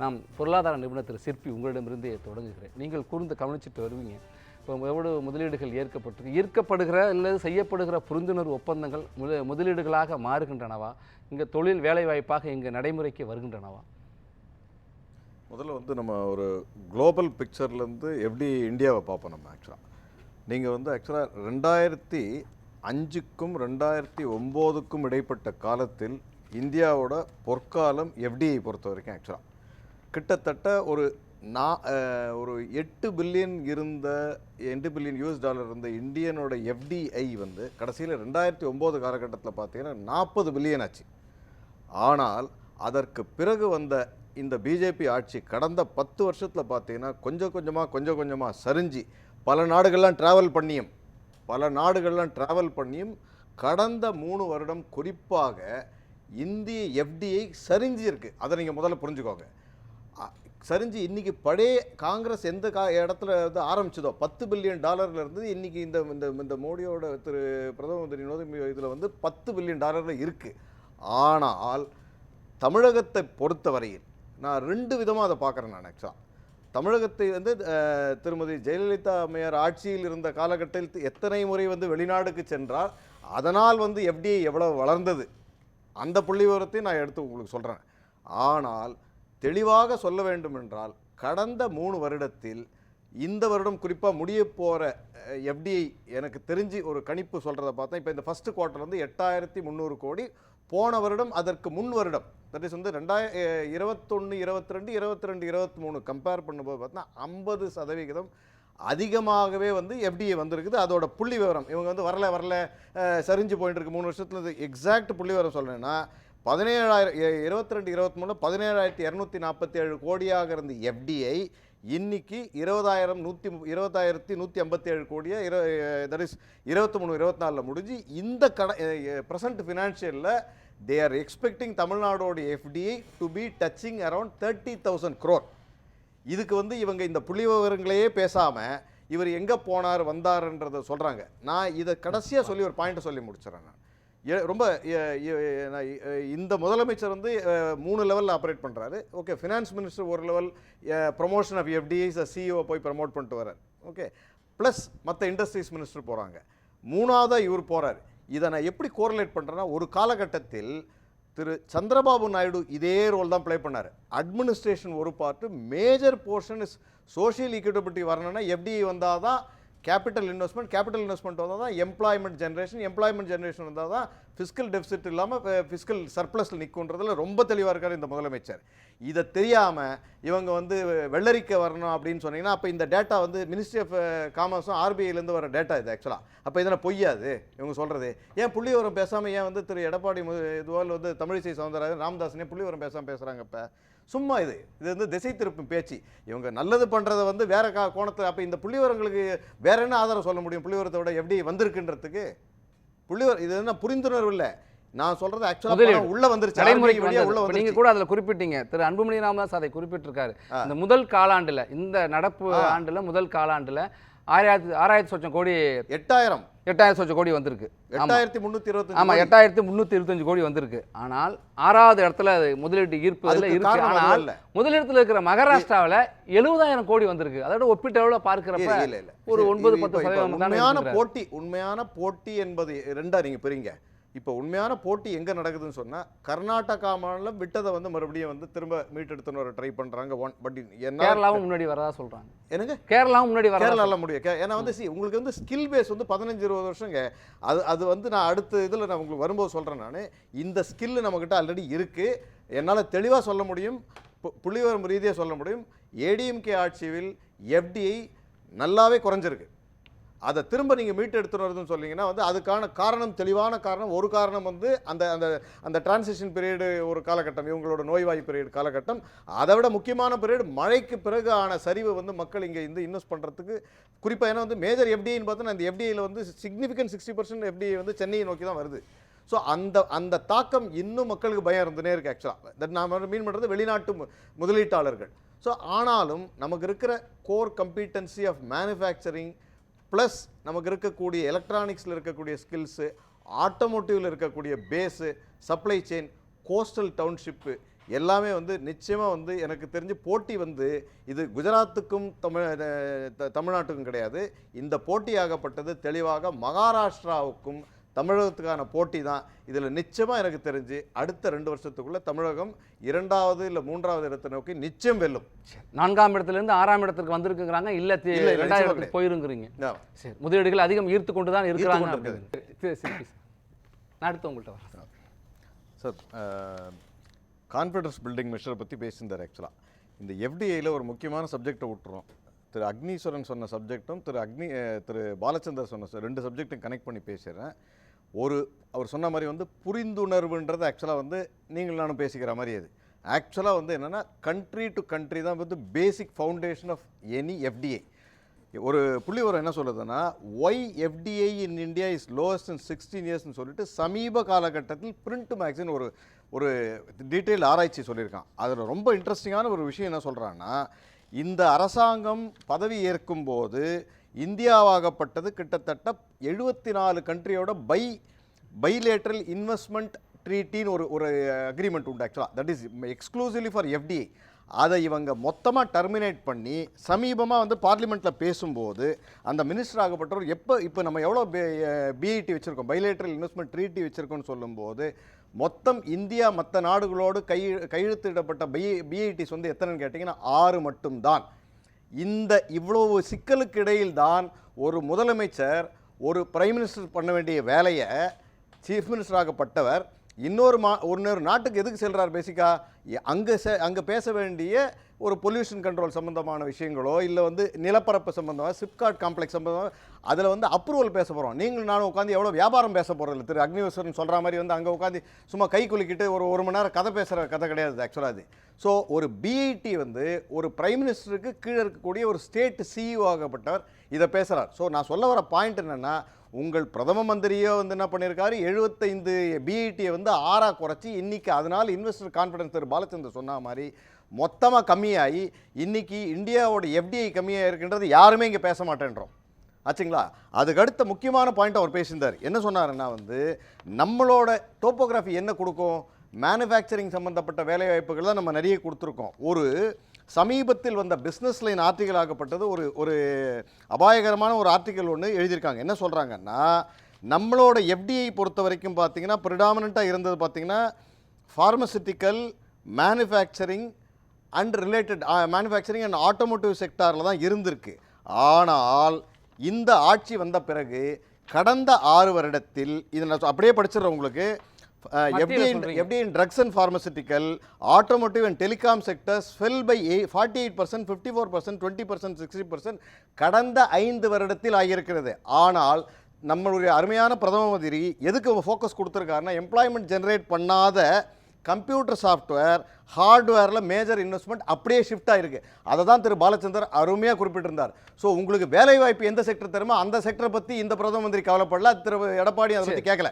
நாம் பொருளாதார நிபுணர் திரு சிற்பி உங்களிடமிருந்தே தொடங்குகிறேன். நீங்கள் கூர்ந்து கவனிச்சிட்டு வருவீங்க. இப்போ எவ்வளவு முதலீடுகள் ஏற்கப்பட்டு ஈர்க்கப்படுகிற அல்லது செய்யப்படுகிற புரிந்துணர்வு ஒப்பந்தங்கள் முத முதலீடுகளாக மாறுகின்றனவா? இங்கே தொழில் வேலைவாய்ப்பாக இங்கே நடைமுறைக்கு வருகின்றனவா? முதல்ல வந்து நம்ம ஒரு குளோபல் பிக்சர்லேருந்து எப்படி இந்தியாவை பார்ப்போம் நம்ம ஆக்சுவலாக நீங்கள் வந்து ஆக்சுவலாக ரெண்டாயிரத்தி அஞ்சுக்கும் ரெண்டாயிரத்தி ஒம்போதுக்கும் இடைப்பட்ட காலத்தில் இந்தியாவோட பொற்காலம் எஃப்டிஐ பொறுத்த வரைக்கும் ஆக்சுவலாக கிட்டத்தட்ட ஒரு நா ஒரு எட்டு பில்லியன் இருந்த எட்டு பில்லியன் யூஎஸ் டாலர் இருந்த இந்தியனோட எஃப்டிஐ வந்து கடைசியில் ரெண்டாயிரத்தி ஒம்பது காலகட்டத்தில் பார்த்தீங்கன்னா நாற்பது பில்லியன் ஆச்சு. ஆனால் அதற்கு பிறகு வந்த இந்த பிஜேபி ஆட்சி கடந்த பத்து வருஷத்தில் பார்த்தீங்கன்னா கொஞ்சம் கொஞ்சமாக கொஞ்சம் கொஞ்சமாக சரிஞ்சு பல நாடுகள்லாம் ட்ராவல் பண்ணியும் பல நாடுகள்லாம் ட்ராவல் பண்ணியும் கடந்த மூணு வருடம் குறிப்பாக இந்திய எஃப்டிஐ சரிஞ்சு இருக்குது அதை நீங்கள் முதல்ல புரிஞ்சுக்கோங்க. சரிஞ்சு இன்னைக்கு பழைய காங்கிரஸ் எந்த கா இடத்துல வந்து ஆரம்பிச்சதோ பத்து பில்லியன் டாலர்ல இருந்து இன்னைக்கு இந்த இந்த இந்த மோடியோட திரு பிரதம மந்திரி இதில் வந்து பத்து பில்லியன் டாலரில் இருக்கு. ஆனால் தமிழகத்தை பொறுத்தவரையில் நான் ரெண்டு விதமாக அதை பார்க்குறேன் நான் ஆக்சுவலாக தமிழகத்தை வந்து திருமதி ஜெயலலிதா அம்மையார் ஆட்சியில் இருந்த காலகட்டத்தில் எத்தனை முறை வந்து வெளிநாடுக்கு சென்றால் அதனால் வந்து எஃப்டிஐ எவ்வளோ வளர்ந்தது அந்த புள்ளி விவரத்தையும் நான் எடுத்து உங்களுக்கு சொல்கிறேன் ஆனால் தெளிவாக சொல்ல வேண்டும் என்றால் கடந்த மூணு வருடத்தில் இந்த வருடம் குறிப்பாக முடிய போகிற எஃப்டிஐ எனக்கு தெரிஞ்சு ஒரு கணிப்பு சொல்கிறத பார்த்தா இப்போ இந்த ஃபஸ்ட்டு குவார்ட்டர் வந்து எட்டாயிரத்தி முந்நூறு கோடி. போன வருடம் அதற்கு முன் வருடம். தட் இஸ் வந்து ரெண்டாய இருபத்தொன்று இருபத்தி ரெண்டு இருபத்தி ரெண்டு இருபத்தி மூணு கம்பேர் பண்ணும்போது பார்த்தா ஐம்பது சதவிகிதம் அதிகமாகவே வந்து எஃப்டிஏ வந்திருக்குது. அதோட புள்ளி விவரம் இவங்க வந்து வரல வரல சரிஞ்சு போயிட்டு இருக்கு. மூணு வருஷத்துல எக்ஸாக்ட் புள்ளி விவரம் சொல்கிறேன்னா பதினேழாயிரம் இருபத்தி ரெண்டு இருபத்தி மூணு பதினேழாயிரத்தி இரநூத்தி நாற்பத்தி ஏழு கோடியாக இருந்த எஃப்டிஐ இன்னைக்கு இருபதாயிரம் நூற்றி இருபதாயிரத்தி நூற்றி ஐம்பத்தி ஏழு கோடியாக இரு தட் இஸ் இருபத்தி மூணு இருபத்தி நாலில் முடிஞ்சு இந்த கட ப்ரெசண்ட் ஃபினான்ஷியலில் they are expecting தமிழ்நாடோட FDI to be touching around thirty thousand crore இதுக்கு வந்து இவங்க இந்த புள்ளி விவரங்களையே பேசாமல் இவர் எங்கே போனார் வந்தாருன்றதை சொல்கிறாங்க நான் இதை கடைசியாக சொல்லி ஒரு பாயிண்ட்டை சொல்லி முடிச்சிடறேன் நான். ரொம்ப இந்த முதலமைச்சர் வந்து மூணு லெவலில் ஆப்ரேட் பண்ணுறாரு ஓகே ஃபினான்ஸ் மினிஸ்டர் ஒரு level promotion of FDIs CEO போய் ப்ரமோட் பண்ணிட்டு வரார் ஓகே ப்ளஸ் மற்ற இண்டஸ்ட்ரீஸ் மினிஸ்டர் போகிறாங்க மூணாவதாக இவர் போகிறார் இதை நான் எப்படி கோரிலேட் பண்ணுறேன்னா ஒரு காலகட்டத்தில் திரு சந்திரபாபு நாயுடு இதே ரோல் தான் ப்ளே பண்ணார். அட்மினிஸ்ட்ரேஷன் ஒரு part major portion is social equitability வரணும்னா எஃப்டிஐ வந்தால் தான் கேபிட்டல் இன்வெஸ்ட்மெண்ட் கேபிட்டல் இன்வெஸ்ட்மெண்ட் வந்தால் தான் எம்ப்ளாய்மெண்ட் ஜென்ரேஷன் எம்ப்ளாய்மெண்ட் ஜென்ரேஷன் வந்தால் தான் ஃபிஸ்கல் டெபிசிட் இல்லாமல் ஃபிஸ்கல் சர்ப்ளஸில் நிற்குன்றதில் ரொம்ப தெளிவாக இருக்கார் இந்த முதலமைச்சர். இதை தெரியாமல் இவங்க வந்து வெள்ளரிக்க வரணும் அப்படின்னு சொன்னீங்கன்னா அப்போ இந்த டேட்டா வந்து மினிஸ்ட்ரி ஆஃப் காமர்ஸும் ஆர்பிஐலேருந்து வர டேட்டா இது ஆக்சுவலாக அப்போ இதனை பொய்யாது? இவங்க சொல்கிறது ஏன் புள்ளிவரம் பேசாமல் ஏன் வந்து திரு எடப்பாடி இதுவால் வந்து தமிழிசை சவுந்தரராஜன் ராமதாசனே புள்ளிவரம் பேசாமல் பேசுகிறாங்க இப்போ? சும்மா இது. இது வந்து திசை திருப்பும் பேச்சு. இவங்க நல்லது பண்ணுறத வந்து வேற கா கோணத்தில் அப்போ இந்த புள்ளிவரங்களுக்கு வேற என்ன ஆதாரம் சொல்ல முடியும்? புள்ளிவரத்தை விட எப்படி வந்திருக்குன்றதுக்கு? புள்ளிவர இது என்ன புரிந்துணர்வு இல்லை நான் சொல்றது ஆக்சுவலாக. உள்ள வந்துருச்சு நடைமுறைக்கு வந்தது. உள்ள இப்ப நீங்க கூட அதுல குறிப்பிட்டீங்க திரு அன்புமணி ராமதாஸ் அதை குறிப்பிட்டிருக்காரு இந்த முதல் காலாண்டுல இந்த நடப்பு. ஆண்டுல முதல் காலாண்டுல ஆயிரத்தி ஆறாயிரத்தி சொச்சம் கோடி எட்டாயிரம் எட்டாயிரத்தி சொச்சம் கோடி வந்திருக்கு. எட்டாயிரத்தி முந்நூற்றி இருபத்தஞ்சு ஆமா எட்டாயிரத்தி முந்நூற்றி இருபத்தஞ்சு கோடி வந்திருக்கு ஆனால் ஆறாவது இடத்துல அது முதலீட்டு ஈர்ப்பு அதுல இருக்கு ஆனால். முதலிடத்துல இருக்கிற மகாராஷ்டிராவுல எழுபதாயிரம் கோடி வந்திருக்கு அதோட ஒப்பீட்டளவுல பார்க்கிறப்ப இல்ல, இல்ல, இல்ல. ஒரு ஒன்பது பத்து சதவீதம் உண்மையான. போட்டி உண்மையான போட்டி என்பது ரெண்டா நீங்க பிரிங்க இப்போ உண்மையான போட்டி எங்க நடக்குதுன்னு சொன்னா கர்நாடகா மாநிலம் விட்டதை வந்து மறுபடியும் வந்து திரும்ப மீட்டெடுத்துன்னு வர ட்ரை பண்றாங்க. ஒன் பட் என்ன கேரளாவும் முன்னாடி வரதா சொல்றாங்க. என்னங்க? கேரளாவும் முன்னாடி வரதா கேரளால முடியும். ஏன்னா வந்து see உங்களுக்கு வந்து ஸ்கில் பேஸ் வந்து பதினஞ்சு இருபது வருஷங்க. அது அது வந்து நான் அடுத்த இதில் நான் உங்களுக்கு வரும்போது சொல்கிறேன் நான். இந்த ஸ்கில் நம்மக்கிட்ட ஆல்ரெடி இருக்குது என்னால் தெளிவாக சொல்ல முடியும். பு- புள்ளிவிவரம் ரீதியாக சொல்ல முடியும். ஏடிஎம்கே ஆட்சியில் எஃப்டிஐ நல்லாவே குறைஞ்சிருக்கு. அதை திரும்ப நீங்கள் மீட்டு எடுத்துட்டு சொன்னீங்கன்னா வந்து அதுக்கான காரணம் தெளிவான காரணம் ஒரு காரணம் வந்து அந்த அந்த அந்த டிரான்சிஷன் பீரியடு ஒரு காலகட்டம் இவங்களோட நோய்வாய் பீரியட் காலகட்டம். அதை விட முக்கியமான பீரியட் மழைக்கு பிறகு ஆன சரிவு வந்து மக்கள் இங்கே இந்த இன்வெஸ்ட் பண்ணுறதுக்கு குறிப்பாக ஏன்னா வந்து மேஜர் எஃப்டிஐன்னு பார்த்தோன்னா அந்த எஃப்டிஐயில் வந்து சிக்னிஃபிகன்ட் சிக்ஸ்டி பர்சன்ட் எஃப்டிஐ வந்து சென்னையை நோக்கி தான் வருது. ஸோ அந்த அந்த தாக்கம் இன்னும் மக்களுக்கு பயம் இருந்துனே இருக்குது ஆக்சுவலாக தட் நாம் மீன் பண்ணுறது வெளிநாட்டு முதலீட்டாளர்கள். ஸோ ஆனாலும் நமக்கு இருக்கிற core competency of manufacturing plus நமக்கு இருக்கக்கூடிய எலக்ட்ரானிக்ஸில் இருக்கக்கூடிய ஸ்கில்ஸு ஆட்டோமோட்டிவில் இருக்கக்கூடிய base supply chain coastal township எல்லாமே வந்து நிச்சயமாக வந்து எனக்கு தெரிஞ்சு போட்டி வந்து இது குஜராத்துக்கும் தமிழ் த- தமிழ்நாட்டுக்கும் கிடையாது. இந்த போட்டியாகப்பட்டது தெளிவாக மகாராஷ்டிராவுக்கும் தமிழகத்துக்கான போட்டி தான். இதில் நிச்சயமாக எனக்கு தெரிஞ்சு அடுத்த ரெண்டு வருஷத்துக்குள்ள தமிழகம் இரண்டாவது இல்லை மூன்றாவது இடத்தை நோக்கி நிச்சயம் வெல்லும். நான்காம் இடத்துல இருந்து ஆறாம் இடத்துக்கு வந்திருக்குங்கிறாங்க. இல்ல ரெண்டாயிரம் இடத்துக்கு போயிருங்கிறீங்க. சரி முதலீடுகள் அதிகம் ஈர்த்து கொண்டு தான் இருக்கிறாங்க. நான் அடுத்து உங்கள்கிட்ட வரேன். சார் கான்ஃபிடன்ஸ் பில்டிங் மெஷரை பற்றி பேசியிருந்தார் ஆக்சுவலாக இந்த எஃப்டிஐயில் ஒரு முக்கியமான சப்ஜெக்டை விட்டுறோம். திரு அக்னீஸ்வரன் சொன்ன சப்ஜெக்ட்டும் திரு அக்னி திரு பாலச்சந்தர் சொன்ன ரெண்டு சப்ஜெக்ட்டும் கனெக்ட் பண்ணி பேசுகிறேன் ஒரு அவர் சொன்ன மாதிரி வந்து புரிந்துணர்வுன்றது ஆக்சுவலாக வந்து நீங்கள் நானும் பேசிக்கிற மாதிரி அது. ஆக்சுவலாக வந்து என்னென்னா கண்ட்ரி டு கண்ட்ரி தான் வந்து basic foundation of any FDI ஒரு புள்ளி வரம் என்ன சொல்லுதுன்னா why FDI in India is lowest in sixteen இயர்ஸ்னு சொல்லிட்டு சமீப காலகட்டத்தில் பிரிண்ட் மேக்சின் ஒரு ஒரு டீட்டெயில் ஆராய்ச்சி சொல்லியிருக்கான். அதில் ரொம்ப இன்ட்ரெஸ்டிங்கான ஒரு விஷயம் என்ன சொல்கிறான்னா இந்த அரசாங்கம் பதவி ஏற்கும்போது இந்தியாவாகப்பட்டது கிட்டத்தட்ட எழுபத்தி நாலு கண்ட்ரியோட பை பைலேட்ரல் இன்வெஸ்ட்மெண்ட் ட்ரீட்டின்னு ஒரு ஒரு அக்ரிமெண்ட் உண்டு ஆக்சுவலாக that is exclusively for FDI அதை இவங்க மொத்தமாக டெர்மினேட் பண்ணி சமீபமாக வந்து பார்லிமெண்ட்டில் பேசும்போது அந்த மினிஸ்டர் ஆகப்பட்டவர் எப்போ இப்போ நம்ம எவ்வளோ பிஐடி வச்சுருக்கோம் பைலேட்ரல் இன்வெஸ்ட்மெண்ட் ட்ரீட்டி வச்சுருக்கோம்னு சொல்லும்போது மொத்தம் இந்தியா மற்ற நாடுகளோடு கை கையெழுத்திடப்பட்ட பி பிஐடிஸ் வந்து எத்தனைன்னு கேட்டிங்கன்னா ஆறு மட்டும்தான். இந்த இவ்வளவு சிக்கலுக்கு இடையில் தான் ஒரு முதலமைச்சர் ஒரு பிரைம் மினிஸ்டர் பண்ண வேண்டிய வேலையை சீஃப் மினிஸ்டராகப்பட்டவர் இன்னொரு மா இன்னொரு நாட்டுக்கு எதுக்கு செல்கிறார் பேசிக்கா? அங்கே செ அங்கே பேச வேண்டிய ஒரு பொல்யூஷன் கண்ட்ரோல் சம்மந்தமான விஷயங்களோ இல்லை வந்து நிலப்பரப்பு சம்மந்தமாக சிப்காட் காம்ப்ளெக்ஸ் சம்மந்தமாக அதில் வந்து அப்ரூவல் பேச போகிறோம் நீங்கள் நானும் உட்காந்து எவ்வளோ வியாபாரம் பேச போகிறதில்ல திரு அக்னிவேஸ்வரன் சொல்கிற மாதிரி வந்து அங்கே உட்காந்து சும்மா கை குலுக்கிட்டு ஒரு ஒரு மணி நேரம் கதை பேசுகிற கதை கிடையாது ஆக்சுவலாக அது. ஸோ ஒரு பிஐடி வந்து ஒரு பிரைம் மினிஸ்டருக்கு கீழே இருக்கக்கூடிய ஒரு ஸ்டேட் சிஇஓ ஆகப்பட்டவர் இதை பேசுகிறார் ஸோ நான் சொல்ல வர பாயிண்ட் என்னென்னா உங்கள் பிரதம மந்திரியோ வந்து என்ன பண்ணியிருக்காரு எழுபத்தைந்து பிஐடியை வந்து ஆறாக குறைச்சி இன்னைக்கு அதனால் இன்வெஸ்டர் கான்ஃபிடன்ஸ் திரு பாலச்சந்தர் சொன்ன மாதிரி மொத்தமாக கம்மியாகி இன்றைக்கி இந்தியாவோட எஃப்டிஐ கம்மியாக இருக்கின்றது யாருமே இங்கே பேச மாட்டேன்றோம். ஆச்சுங்களா? அதுக்கு அடுத்த முக்கியமான பாயிண்ட் அவர் பேசியிருந்தார். என்ன சொன்னாருன்னா வந்து நம்மளோட டோப்போகிராஃபி என்ன கொடுக்கும்? மேனுஃபேக்சரிங் சம்மந்தப்பட்ட வேலைவாய்ப்புகள் தான் நம்ம நிறைய கொடுத்துருக்கோம். ஒரு சமீபத்தில் வந்த பிஸ்னஸ் லைன் ஆர்டிக்கல் ஆகப்பட்டது ஒரு ஒரு அபாயகரமான ஒரு ஆர்டிக்கல் ஒன்று எழுதியிருக்காங்க. என்ன சொல்கிறாங்கன்னா நம்மளோட எஃப்டிஐ பொறுத்த வரைக்கும் பார்த்தீங்கன்னா ப்ரிடாமினண்ட்டாக இருந்தது பார்த்தீங்கன்னா pharmaceutical manufacturing and related manufacturing and automotive செக்டாரில் தான் இருந்திருக்கு. ஆனால் இந்த ஆட்சி வந்த பிறகு கடந்த ஆறு வருடத்தில் இதை நான் அப்படியே படிச்சிடுறேன் உங்களுக்கு FDI in drugs and pharmaceutical automotive and telecom sectors fell by forty eight percent fifty four percent twenty percent sixty percent கடந்த ஐந்து வருடத்தில் ஆகியிருக்கிறது. ஆனால் நம்மளுடைய அருமையான பிரதம மந்திரி எதுக்கு ஃபோக்கஸ் கொடுத்துருக்காருன்னா எம்ப்ளாய்மெண்ட் ஜெனரேட் பண்ணாத கம்ப்யூட்டர் சாஃப்ட்வேர் ஹார்ட்வேரில் மேஜர் இன்வெஸ்ட்மெண்ட் அப்படியே ஷிஃப்ட் ஆயிருக்கு. அதை தான் திரு பாலச்சந்தர் அருமையாக குறிப்பிட்டிருந்தார். ஸோ உங்களுக்கு வேலைவாய்ப்பு எந்த செக்டர் தருமோ அந்த செக்டரை பற்றி இந்த பிரதம மந்திரி கவலைப்படல. திரு எடப்பாடி அதை பற்றி கேட்கல